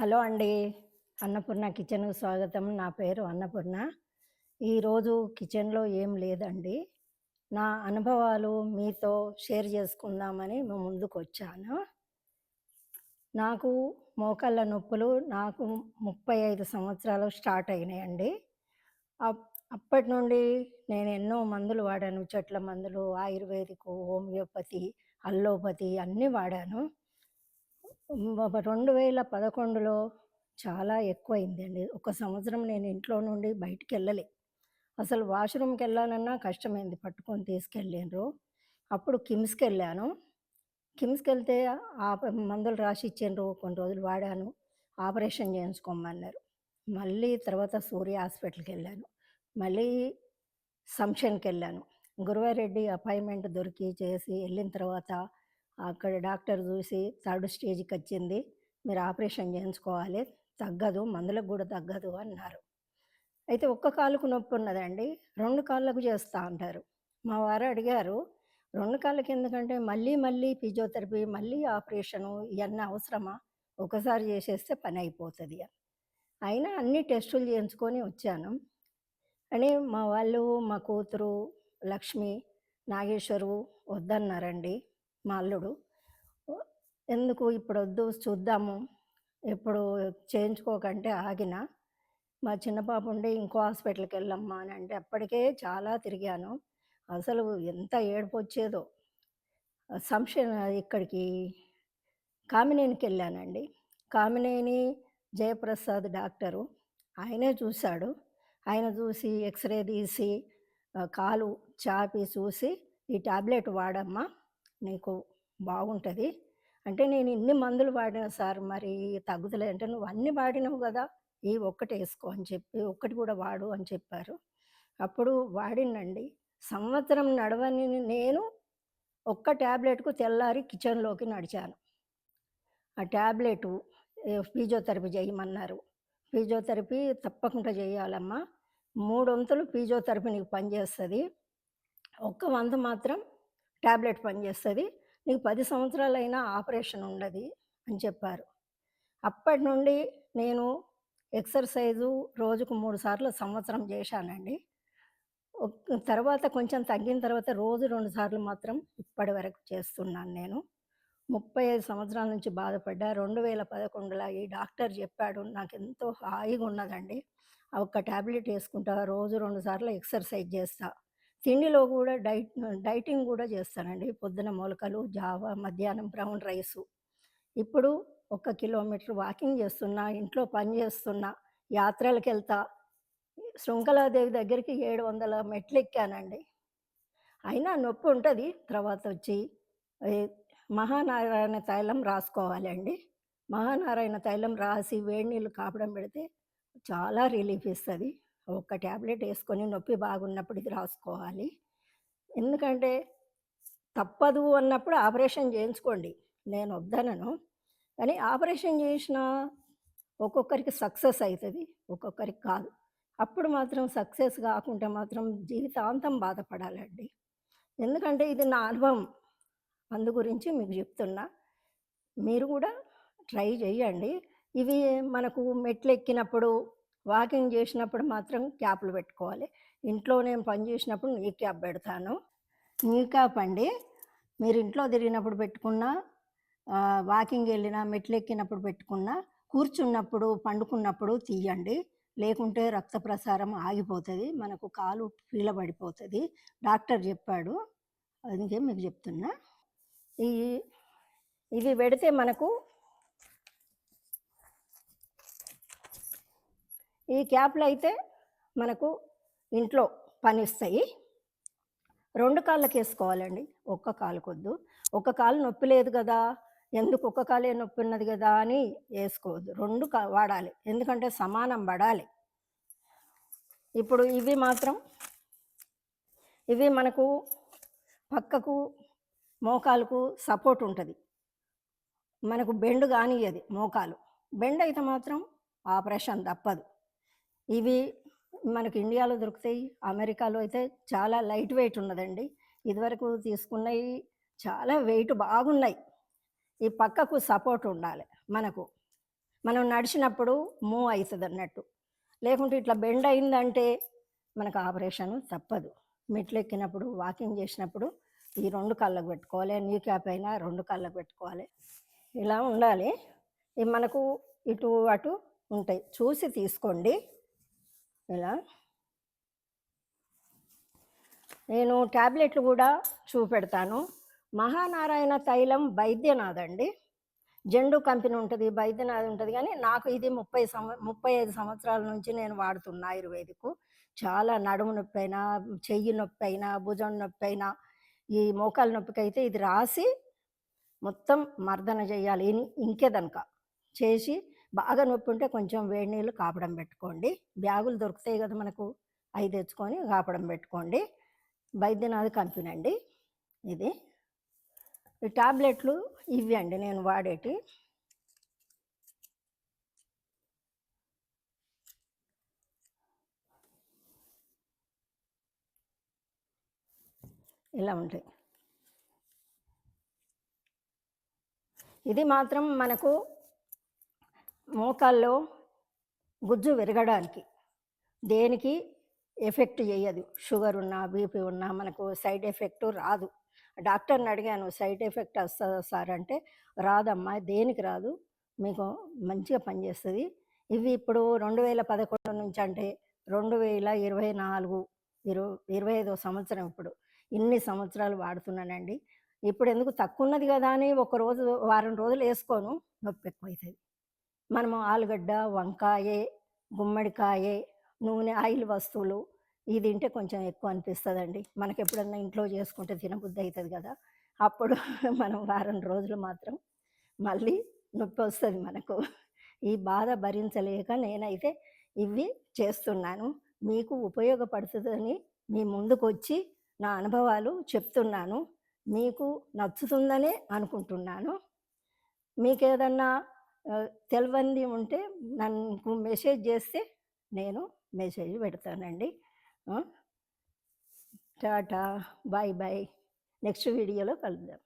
Hello అండి. అన్నపూర్ణ కిచెన్‌కు స్వాగతం. నా పేరు అన్నపూర్ణ. ఈరోజు కిచెన్‌లో ఏం లేదండి. నా అనుభవాలు మీతో షేర్ చేసుకుందామని ముందుకు వచ్చాను నాకు మోకాళ్ళ నొప్పులు నాకు 35 సంవత్సరాలు స్టార్ట్ అయినాయండి. అప్ అప్పటి నుండి నేను ఎన్నో మందులు వాడాను. చెట్ల మందులు, ఆయుర్వేదిక్, హోమియోపతి, అల్లోపతి అన్నీ వాడాను. రెండు వేల పదకొండులో చాలా ఎక్కువైందండి ఒక సంవత్సరం నేను ఇంట్లో నుండి బయటికి వెళ్ళలే అసలు వాష్రూమ్కి వెళ్ళాలన్నా కష్టమైంది పట్టుకొని తీసుకెళ్ళిండ్రు. అప్పుడు కిమ్స్కి వెళ్ళాను కిమ్స్కి వెళ్తే ఆప మందులు రాసి ఇచ్చిండ్రు. కొన్ని రోజులు వాడాను. ఆపరేషన్ చేయించుకోమన్నారు. మళ్ళీ తర్వాత సూర్య హాస్పిటల్కి వెళ్ళాను మళ్ళీ సంక్షన్కి వెళ్ళాను గురువారెడ్డి అపాయింట్‌మెంట్ దొరికి చేసి వెళ్ళిన తర్వాత అక్కడ డాక్టర్ చూసి థర్డ్ స్టేజ్‌కొచ్చింది. మీరు ఆపరేషన్ చేయించుకోవాలి. తగ్గదు. మందులకు కూడా తగ్గదు అన్నారు. అయితే ఒక్క కాలుకు నొప్పున్నదండి. 2 కాళ్ళకు చేస్తా అంటారు. మా వారు అడిగారు, రెండు కాళ్ళకి ఎందుకంటే మళ్ళీ మళ్ళీ ఫిజియోథెరపీ, మళ్ళీ ఆపరేషను ఇవన్నీ అవసరమా? ఒకసారి చేసేస్తే పనయిపోతది" అని. అయినా అన్ని టెస్టులు చేయించుకొని వచ్చాను. అని మా వాళ్ళు, మా కూతురు లక్ష్మి, నాగేశ్వరు వద్దన్నారండి. మా అల్లుడు. ఎందుకు ఇప్పుడు వద్దు చూద్దాము. ఇప్పుడు చేయించుకోకంటే ఆగిన. మా చిన్న పాప ఉండి ఇంకో హాస్పిటల్కి వెళ్ళమ్మా అని అంటే అప్పటికే చాలా తిరిగాను. అసలు ఎంత ఏడుపొచ్చేదో. సంశయం ఇక్కడికి కామినేనికి వెళ్ళానండి కామినేని జయప్రసాద్ డాక్టరు. ఆయనే చూశాడు ఆయన చూసి ఎక్స్‌రే తీసి కాలు చాపి చూసి, "ఈ టాబ్లెట్ వాడమ్మా. నీకు బాగుంటుంది అంటే నేను ఇన్ని మందులు వాడినా సార్ మరి తగ్గుదలే అంటే, "నువ్వు అన్ని వాడినావు కదా ఈ ఒక్కటేసుకో" అని చెప్పి, ఒక్కటి కూడా వాడు అని చెప్పారు. అప్పుడు వాడినండి. సంవత్సరం నడవని నేను ఒక్క ట్యాబ్లెట్కు తెల్లారి కిచెన్‌లోకి నడిచాను. ఆ ట్యాబ్లెట్ ఫిజియోథెరపీ చేయమన్నారు. ఫిజియోథెరపీ తప్పకుండా చేయాలమ్మా. మూడొంతులు ఫిజియోథెరపీ నీకు పనిచేస్తుంది ఒక్క వంత మాత్రం ట్యాబ్లెట్ పనిచేస్తుంది నీకు పది సంవత్సరాలైనా ఆపరేషన్ ఉండదు అని చెప్పారు. అప్పటి నుండి నేను ఎక్సర్‌సైజు రోజుకు మూడు సార్లు సంవత్సరం చేశానండి. తర్వాత కొంచెం తగ్గిన తర్వాత రోజు రెండు సార్లు మాత్రం ఇప్పటి వరకు చేస్తున్నాను నేను. 35 సంవత్సరాల నుంచి బాధపడ్డా. 2011లో ఈ డాక్టర్ చెప్పాడు. నాకు ఎంతో హాయిగా ఉన్నదండి. ఆ ఒక్క టాబ్లెట్ వేసుకుంటా రోజు రెండు సార్లు ఎక్సర్‌సైజ్ చేస్తా. తిండిలో కూడా డైట్ డైటింగ్ కూడా చేస్తానండి. పొద్దున మొలకలు, జావ, మధ్యాహ్నం బ్రౌన్ రైసు. ఇప్పుడు ఒక కిలోమీటర్ వాకింగ్ చేస్తున్నా. ఇంట్లో పని చేస్తున్నా. యాత్రలకెళ్తా. శృంఖలాదేవి దగ్గరికి ఏడు వందల మెట్లు ఎక్కానండి అయినా నొప్పి ఉంటుంది తర్వాత వచ్చి మహానారాయణ తైలం రాసుకోవాలండి. మహానారాయణ తైలం రాసి వేడి నీళ్ళు కాపడం పెడితే చాలా రిలీఫ్ ఇస్తుంది ఒక్క టాబ్లెట్ వేసుకొని నొప్పి బాగున్నప్పుడు ఇది రాసుకోవాలి. ఎందుకంటే తప్పదు అన్నప్పుడు ఆపరేషన్ చేయించుకోండి. నేను వద్దనను. కానీ ఆపరేషన్ చేసిన ఒక్కొక్కరికి సక్సెస్ అవుతుంది ఒక్కొక్కరికి కాదు. అప్పుడు మాత్రం సక్సెస్ కాకుంటే మాత్రం జీవితాంతం బాధపడాలండి. ఎందుకంటే ఇది నా అనుభవం. అందు గురించి మీకు చెప్తున్నా. మీరు కూడా ట్రై చేయండి. ఇవి మనకు మెట్లు ఎక్కినప్పుడు వాకింగ్ చేసినప్పుడు మాత్రం క్యాప్‌లు పెట్టుకోవాలి. ఇంట్లో నేను పని చేసినప్పుడు నీ క్యాప్ పెడతాను. నీ క్యాప్ అండి. మీరు ఇంట్లో తిరిగినప్పుడు పెట్టుకున్నా, వాకింగ్ ఎళ్ళినా, మెట్లెక్కినప్పుడు పెట్టుకున్నా, కూర్చున్నప్పుడు, పండుకున్నప్పుడు తీయండి. లేకుంటే రక్త ప్రసారం ఆగిపోతుంది మనకు కాలు పీలబడిపోతుంది డాక్టర్ చెప్పాడు. అందుకే మీకు చెప్తున్నా. ఈ ఇవి పెడితే మనకు ఈ క్యాప్లు అయితే మనకు ఇంట్లో పనిస్తాయి. 2 కాళ్ళకేసుకోవాలండి. ఒక్క కాలుకొద్దు. ఒక కాలు నొప్పి లేదు కదా ఎందుకు ఒక్క కాలే నొప్పి ఉన్నది కదా అని వేసుకోవద్దు రెండు కా వాడాలి. ఎందుకంటే సమానం పడాలి. ఇప్పుడు ఇవి మాత్రం ఇవి మనకు పక్కకు మోకాలుకు సపోర్ట్ ఉంటుంది మనకు బెండ్ కానియ్యది మోకాలు. బెండ్ అయితే మాత్రం ఆపరేషన్ తప్పదు. ఇవి మనకు ఇండియాలో దొరుకుతాయి. అమెరికాలో అయితే చాలా లైట్ వెయిట్ ఉన్నదండి. ఇదివరకు తీసుకున్నవి చాలా వెయిట్ బాగున్నాయి. ఈ పక్కకు సపోర్ట్ ఉండాలి మనకు. మనం నడిచినప్పుడు మూవ్ అవుతుంది అన్నట్టు లేకుంటే ఇట్లా బెండ్ అయిందంటే మనకు ఆపరేషన్ తప్పదు మెట్లు ఎక్కినప్పుడు వాకింగ్ చేసినప్పుడు ఈ రెండు కళ్ళకు పెట్టుకోవాలి న్యూ క్యాప్ అయినా రెండు కళ్ళకు పెట్టుకోవాలి ఇలా ఉండాలి మనకు ఇటు అటు ఉంటాయి చూసి తీసుకోండి ఇలా నేను ట్యాబ్లెట్లు కూడా చూపెడతాను. మహానారాయణ తైలం వైద్యనాథ్ అండి. జెండు కంపెనీ ఉంటుంది వైద్యనాథ్ ఉంటుంది కానీ నాకు ఇది ముప్పై సంవ ముప్పై ఐదు సంవత్సరాల నుంచి నేను వాడుతున్నా ఆయుర్వేదిక్. చాలా నడుము నొప్పి అయినా చెయ్యి నొప్పి అయినా భుజం నొప్పి అయినా ఈ మోకాలు నొప్పికి అయితే ఇది రాసి మొత్తం మర్దన చేయాలి. ఇంకేదనక. చేసి బాగా నొప్పి ఉంటే కొంచెం వేడి నీళ్ళు కాపడం పెట్టుకోండి. బ్యాగులు దొరుకుతాయి కదా మనకు అవి తెచ్చుకొని కాపడం పెట్టుకోండి. వైద్యనాథ్ కంపెనీ అండి ఇది. ఈ టాబ్లెట్లు ఇవి అండి నేను వాడేటి. ఇలా ఉంటాయి. ఇది మాత్రం మనకు మోకాల్లో గుజ్జు విరగడానికి. దేనికి? ఎఫెక్ట్ చేయదు. షుగర్ ఉన్నా బీపీ ఉన్నా మనకు సైడ్ ఎఫెక్ట్ రాదు. డాక్టర్ని అడిగాను సైడ్ ఎఫెక్ట్ వస్తుందా సార్ అంటే రాదమ్మా దేనికి రాదు? మీకు మంచిగా పనిచేస్తుంది. ఇవి ఇప్పుడు రెండు వేల పదకొండు నుంచి అంటే రెండు వేల ఇరవై నాలుగు ఇరవై ఇరవై ఐదో సంవత్సరం ఇప్పుడు. ఇన్ని సంవత్సరాలు వాడుతున్నానండి. ఇప్పుడు ఎందుకు తక్కువ ఉన్నది కదా అని ఒక రోజు వారం రోజులు వేసుకోను. నొప్పి ఎక్కువవుతుంది మనము ఆలుగడ్డ వంకాయ గుమ్మడికాయ నూనె ఆయిల్ వస్తువులు ఇది తింటే కొంచెం ఎక్కువ అనిపిస్తుందండి. మనకి ఎప్పుడన్నా ఇంట్లో చేసుకుంటే తినబుద్ధి అవుతుంది కదా. అప్పుడు మనం వారం రోజులు మాత్రం మళ్ళీ నొప్పి వస్తుంది మనకు. ఈ బాధ భరించలేక నేనైతే ఇవి చేస్తున్నాను. మీకు ఉపయోగపడుతుందని మీ ముందుకు వచ్చి నా అనుభవాలు చెప్తున్నాను. మీకు నచ్చుతుందనే అనుకుంటున్నాను. మీకు ఏదన్నా తెలియంది ఉంటే నన్ను మెసేజ్ చేస్తే నేను మెసేజ్ పెడతానండి. Tata bye bye. నెక్స్ట్ వీడియోలో కలుద్దాం.